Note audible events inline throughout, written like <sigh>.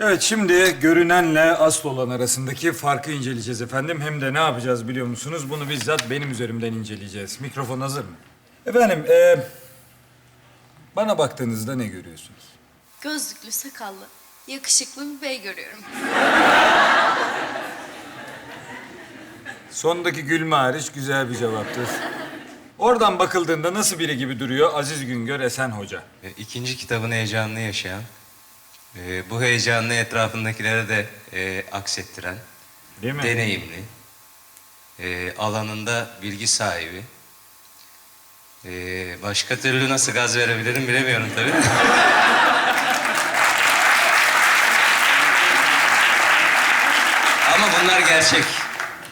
Evet şimdi görünenle asıl olan arasındaki farkı inceleyeceğiz efendim. Hem de ne yapacağız biliyor musunuz? Bunu bizzat benim üzerimden inceleyeceğiz. Mikrofon hazır mı? Efendim e, bana baktığınızda ne görüyorsunuz? Gözlüklü, sakallı, yakışıklı bir bey görüyorum. Sondaki gülme hariç güzel bir cevaptır. Oradan bakıldığında nasıl biri gibi duruyor Aziz Güngör Esen Hoca? E, İkinci kitabını heyecanlı yaşayan, e, bu heyecanlı etrafındakilere de e, aksettiren, Değil mi? deneyimli, e, alanında bilgi sahibi. E, başka türlü nasıl gaz verebilirim bilemiyorum tabii. Ama bunlar gerçek.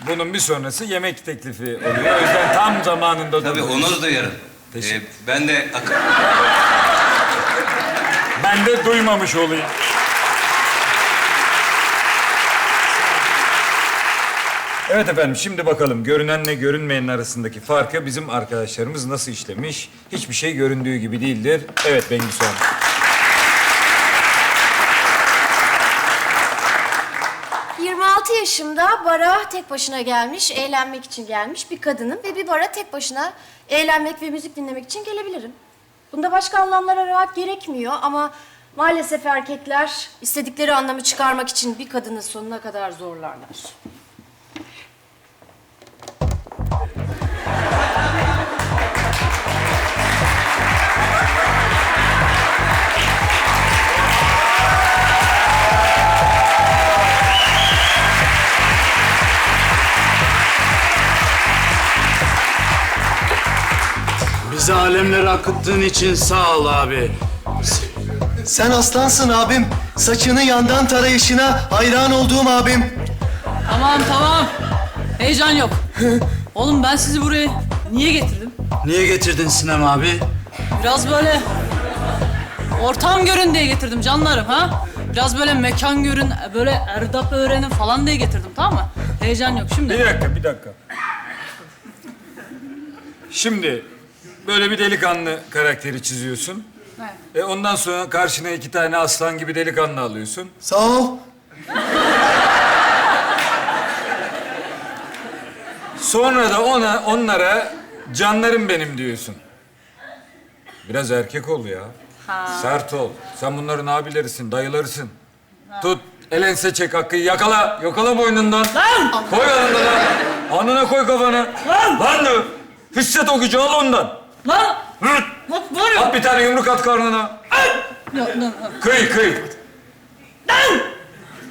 Bunun bir sonrası yemek teklifi oluyor. O yüzden tam zamanında Tabii durdunuz. onur duyarım. Teşekkür- E, ben de ak- Ben de duymamış olayım. Evet efendim şimdi bakalım görünenle görünmeyenin arasındaki farkı bizim arkadaşlarımız nasıl işlemiş? Hiçbir şey göründüğü gibi değildir. Evet Bengisu Hanım. Cık, 26 yaşımda bara tek başına gelmiş, eğlenmek için gelmiş bir kadınım ve bir bara tek başına eğlenmek ve müzik dinlemek için gelebilirim. Bunda başka anlamlar aramak gerekmiyor ama maalesef erkekler istedikleri anlamı çıkarmak için bir kadını sonuna kadar zorlarlar. Bizi alemlere akıttığın için sağ ol abi. Sen aslansın abim. Saçını yandan tarayışına hayran olduğum abim. Tamam tamam. Heyecan yok. <laughs> Oğlum ben sizi buraya niye getirdim? Niye getirdin Sinem abi? Biraz böyle ortam görün diye getirdim canlarım ha. Biraz böyle mekan görün, böyle erdap öğrenin falan diye getirdim tamam mı? Heyecan yok Bir şimdi. dakika bir dakika. Şimdi böyle bir delikanlı karakteri çiziyorsun. Evet. E ondan sonra karşına iki tane aslan gibi delikanlı alıyorsun. Sağ ol. Sonra da ona onlara canlarım benim diyorsun. Biraz erkek ol ya. Sert ol. Sen bunların abilerisin, dayılarısın. Tut, elense çek hakkı, yakala, yakala boynundan. Lan! Koy yanında lan. Alnına koy kafana. Lan! Lan de. Hisset o gücü, al ondan. Lan! Hırt. Lan var ya! At bir tane yumruk at karnına. Lan, lan. Kıy, kıy.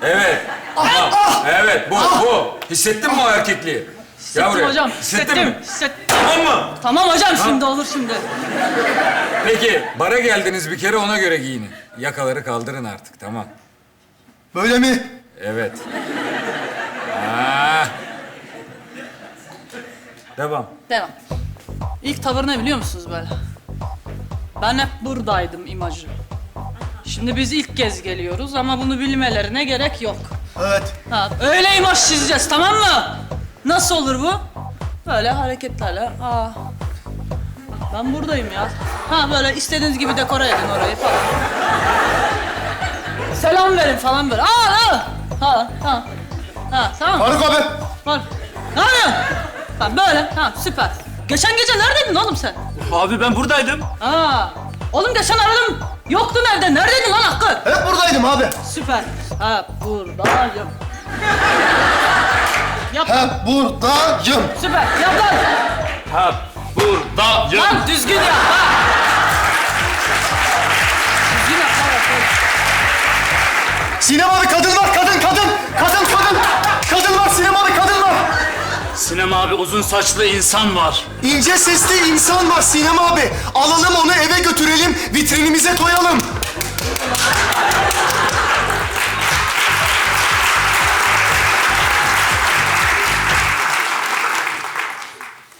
Evet. Tamam. Evet, bu, bu. Hissettin mi o erkekliği? Hissettim buraya. hocam. Hissettim. mi? Hissettim. Tamam mı? Tamam hocam şimdi olur şimdi. Peki, bara geldiniz bir kere ona göre giyinin. Yakaları kaldırın artık, tamam. Böyle mi? Evet. <laughs> Ah. Devam. Devam. İlk tavır ne biliyor musunuz böyle? Ben hep buradaydım imajı. Şimdi biz ilk kez geliyoruz ama bunu bilmelerine gerek yok. Evet. Ha, öyle imaj çizeceğiz tamam mı? Nasıl olur bu? Böyle hareketlerle. Aa. Ben buradayım ya. Ha böyle istediğiniz gibi dekore edin orayı falan. Selam verin falan böyle. Aa, aa. Ha, ha. Ha, tamam. Faruk abi. Var. Ne yapıyorsun? Ha, böyle. Ha, süper. Geçen gece neredeydin oğlum sen? Abi ben buradaydım. Aa. Oğlum geçen aradım. Yoktun evde. Neredeydin lan Hakkı? Hep buradaydım abi. Süper. Ha, buradayım. Yap. Hep buradayım. Süper. Yap lan. Ha buradayım. Lan düzgün yap. Ha. Düzgün yap. lan, bak, Sinem abi kadın var kadın kadın. Kadın Sinem abi uzun saçlı insan var. İnce sesli insan var Sinem abi. Alalım onu eve götürelim vitrinimize koyalım.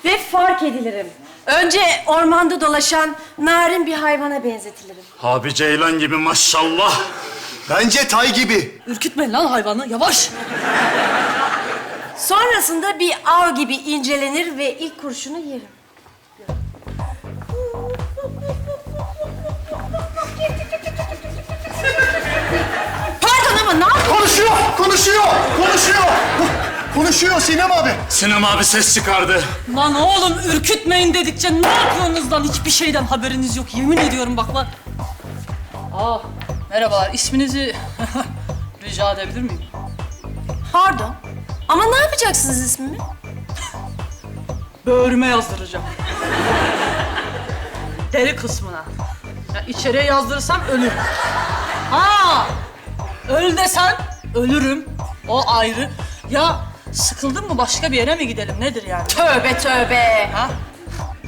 Ve fark edilirim. Önce ormanda dolaşan narin bir hayvana benzetilirim. Abi Ceylan gibi maşallah. Bence tay gibi. Ürkütmeyin lan hayvanı. Yavaş. Sonrasında bir av gibi incelenir ve ilk kurşunu yerim. Pardon ama ne yapıyorsun? Konuşuyor, konuşuyor, konuşuyor. Konuşuyor Sinem abi. Sinem abi ses çıkardı. Lan oğlum ürkütmeyin dedikçe ne yapıyorsunuz lan? Hiçbir şeyden haberiniz yok. Yemin ediyorum bak lan. Aa, merhabalar. İsminizi <laughs> rica edebilir miyim? Pardon. Ama ne yapacaksınız ismimi? Böğrüme yazdıracağım. Deri kısmına. Ya içeriye yazdırırsam ölür. Ha! Öl desen ölürüm. O ayrı. Ya sıkıldın mı başka bir yere mi gidelim nedir yani? Tövbe tövbe. Ha?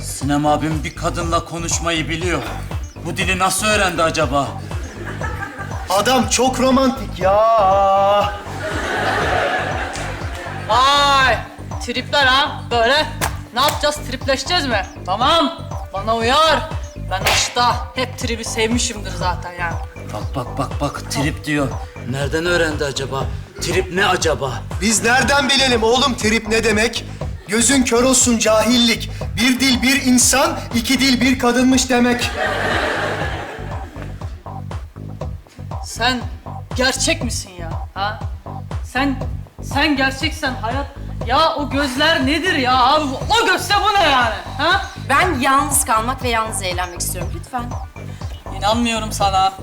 Sinem abim bir kadınla konuşmayı biliyor. Bu dili nasıl öğrendi acaba? Adam çok romantik ya. Vay! Tripler ha böyle. Ne yapacağız? Tripleşeceğiz mi? Tamam. Bana uyar. Ben aşkta hep tribi sevmişimdir zaten yani. Bak bak bak bak trip diyor. Nereden öğrendi acaba? Trip ne acaba? Biz nereden bilelim oğlum trip ne demek? Gözün kör olsun cahillik. Bir dil bir insan, iki dil bir kadınmış demek. Sen gerçek misin ya? Ha? Sen sen gerçeksen hayat ya o gözler nedir ya abi? O gözse bu ne yani? Ha? Ben yalnız kalmak ve yalnız eğlenmek istiyorum lütfen. İnanmıyorum sana.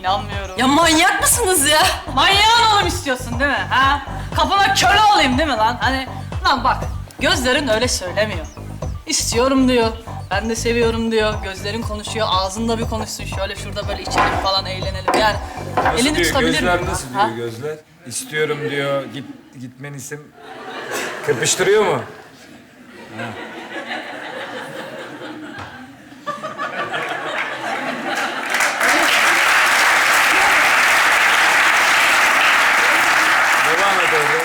İnanmıyorum. Ya manyak mısınız ya? Manyağın oğlum istiyorsun değil mi? Ha? Kafana köle olayım değil mi lan? Hani lan bak gözlerin öyle söylemiyor. İstiyorum diyor. Ben de seviyorum diyor. Gözlerin konuşuyor. Ağzında bir konuşsun. Şöyle şurada böyle içelim falan eğlenelim. Yani Nasıl elini diyor, tutabilir gözler miyim? nasıl Ha? diyor gözler? İstiyorum diyor, git gitmeni istem... Kırpıştırıyor mu? Devam et orada.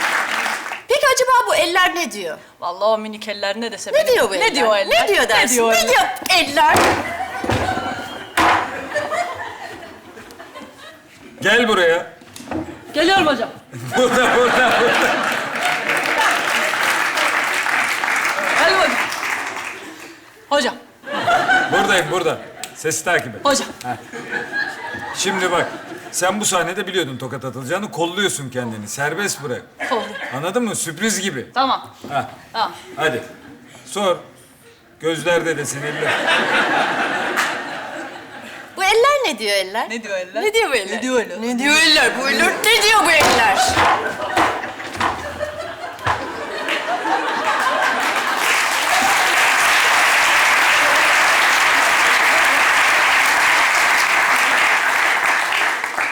Peki acaba bu eller ne diyor? Vallahi o minik eller ne dese Ne benim- diyor bu eller? Ne diyor o eller? Ne diyor dersin? Ne diyor, eller? diyor eller? Gel buraya. Geliyorum hocam. <laughs> Burada, burada, burada. Gel hocam. Hocam. Buradayım, burada. Sesi takip et. Hocam. Şimdi bak, sen bu sahnede biliyordun tokat atılacağını, kolluyorsun kendini. Serbest bırak. Kolluyorum. Anladın mı? Sürpriz gibi. Tamam. Ha. Tamam. Hadi. Sor. Gözlerde de sinirli. Bu eller ne diyor eller? Ne diyor eller? Ne diyor bu eller? Ne diyor eller? Ne diyor eller? Bu eller ne diyor bu eller?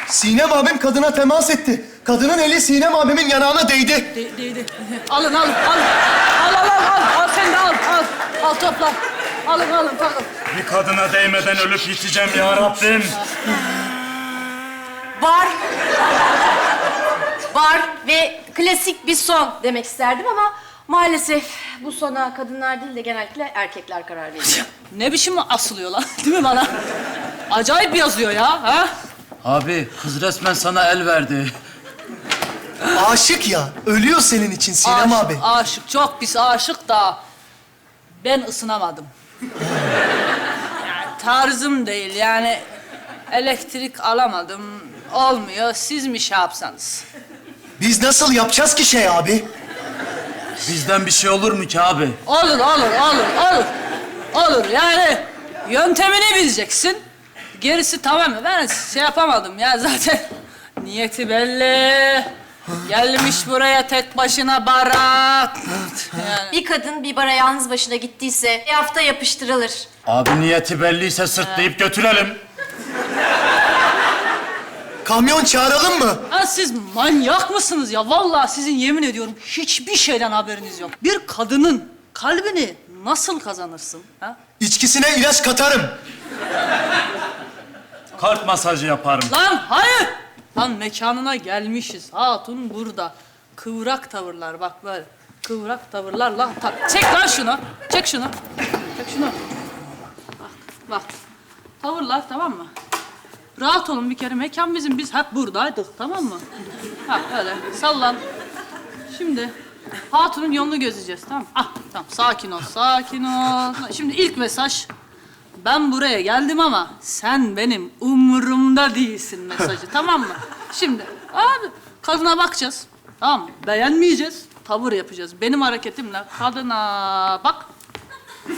Sinem abim kadına temas etti. Kadının eli Sinem abimin yanağına değdi. De- değdi. <laughs> Alın alın al. Al al al al. Al sen de al. Al. Al topla. Alın alın alın. Bir kadına değmeden ölüp yiteceğim ya Rabbim. Var. Var ve klasik bir son demek isterdim ama maalesef bu sona kadınlar değil de genellikle erkekler karar veriyor. Ne biçim asılıyor lan? <laughs> Değil mi bana? Acayip yazıyor ya. Ha? Abi kız resmen sana el verdi. Aşık ya. Ölüyor senin için Sinem aşık, abi. aşık. Çok pis aşık da ben ısınamadım. Yani tarzım değil yani elektrik alamadım. Olmuyor. Siz mi şey yapsanız? Biz nasıl yapacağız ki şey abi? Bizden bir şey olur mu ki abi? Olur, olur, olur, olur. Olur yani yöntemini bileceksin. Gerisi tamam. Ben şey yapamadım ya zaten. <laughs> Niyeti belli. Gelmiş buraya tek başına barat. Yani. Bir kadın bir bara yalnız başına gittiyse bir hafta yapıştırılır. Abi niyeti belliyse sırtlayıp götürelim. Kamyon çağıralım mı? Ha, siz manyak mısınız ya? Vallahi sizin yemin ediyorum hiçbir şeyden haberiniz yok. Bir kadının kalbini nasıl kazanırsın? Ha? İçkisine ilaç katarım. Kart masajı yaparım. Lan hayır! Lan mekanına gelmişiz. Hatun burada. Kıvrak tavırlar bak böyle. Kıvrak tavırlar lan. Ta- Çek lan şunu. Çek şunu. Çek şunu. Bak, bak. Tavırlar tamam mı? Rahat olun bir kere. Mekan bizim. Biz hep buradaydık tamam mı? Ha öyle. Sallan. Şimdi Hatun'un yolunu gözleyeceğiz tamam mı? Ah tamam sakin ol sakin ol. Şimdi ilk mesaj. Ben buraya geldim ama sen benim umurumda değilsin mesajı <laughs> tamam mı? Şimdi abi kadına bakacağız. Tamam mı? Beğenmeyeceğiz. Tavır yapacağız. Benim hareketimle kadına bak. <laughs>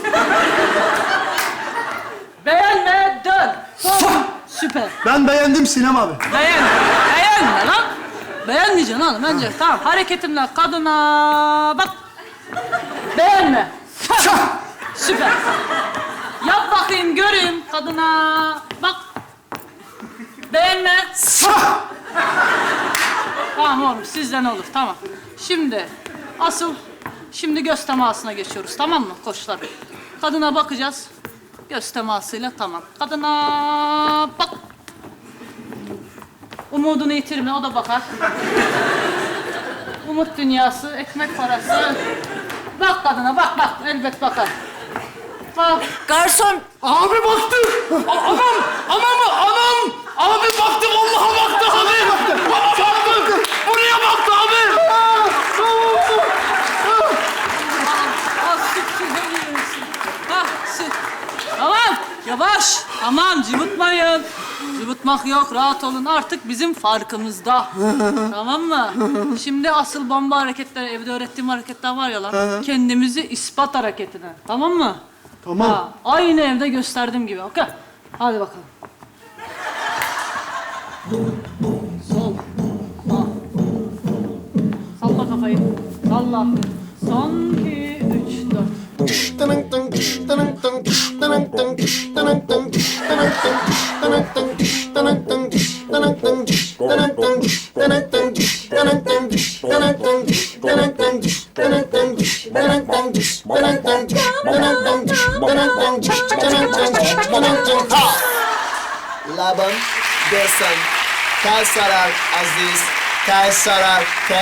Beğenme dön. Tamam. Süper. Ben beğendim Sinem abi. Beğen. Beğenme lan. Beğenmeyeceksin oğlum önce. Tamam hareketimle kadına bak. Beğenme. Süper. Kadına bak. Beğenme. tamam oğlum sizden olur tamam. Şimdi asıl şimdi göz temasına geçiyoruz tamam mı koçlar? Kadına bakacağız. Göz temasıyla tamam. Kadına bak. Umudunu yitirme, o da bakar. Umut dünyası, ekmek parası. Bak kadına, bak bak, elbet bakar. Garson Abi baktı. A- anam, anam, anam. Abi baktı, vallahi baktı abi. Bana baktı. Buraya baktı abi. Ah, siktir, ne diyorsun? Ah, sik. Tamam, yavaş. Tamam, cıvıtmayın. Cıvıtmak yok, rahat olun. Artık bizim farkımızda. tamam mı? Şimdi asıl bomba hareketler, evde öğrettiğim hareketler var ya lan. Kendimizi ispat hareketine. Tamam mı? Tamam. Ha, aynı evde gösterdiğim gibi. Okey. Hadi bakalım. Sol. Sağ. Salla kafayı. Salla. Son iki, üç, dört. Laban desen Tel sarar aziz Tel sarar te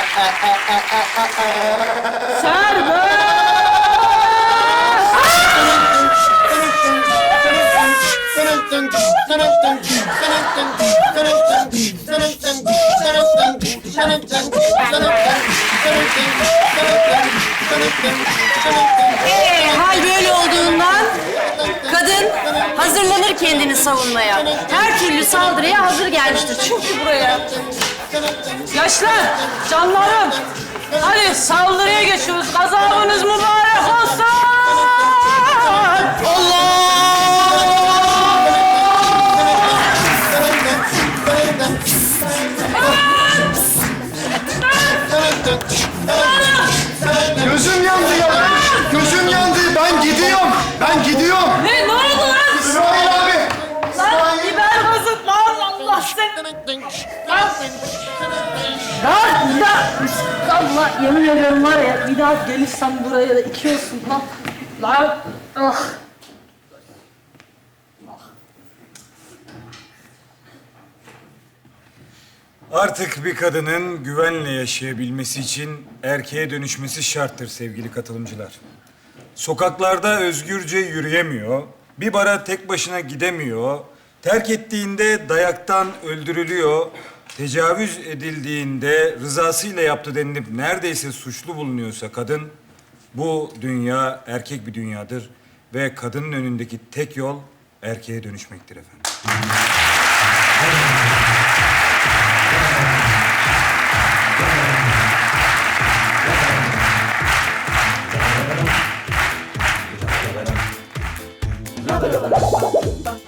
kendini savunmaya. Her türlü saldırıya hazır gelmiştir. Çünkü buraya Yaşlar, canlarım. Hadi saldırıya geçiyoruz. Gazabınız mübarek Lan ya. Allah yemin ediyorum var ya bir daha gelirsem buraya da iki olsun lan. Lan. Ah. Artık bir kadının güvenle yaşayabilmesi için erkeğe dönüşmesi şarttır sevgili katılımcılar. Sokaklarda özgürce yürüyemiyor, bir bara tek başına gidemiyor, terk ettiğinde dayaktan öldürülüyor, tecavüz edildiğinde rızasıyla yaptı denilip neredeyse suçlu bulunuyorsa kadın, bu dünya erkek bir dünyadır ve kadının önündeki tek yol erkeğe dönüşmektir efendim.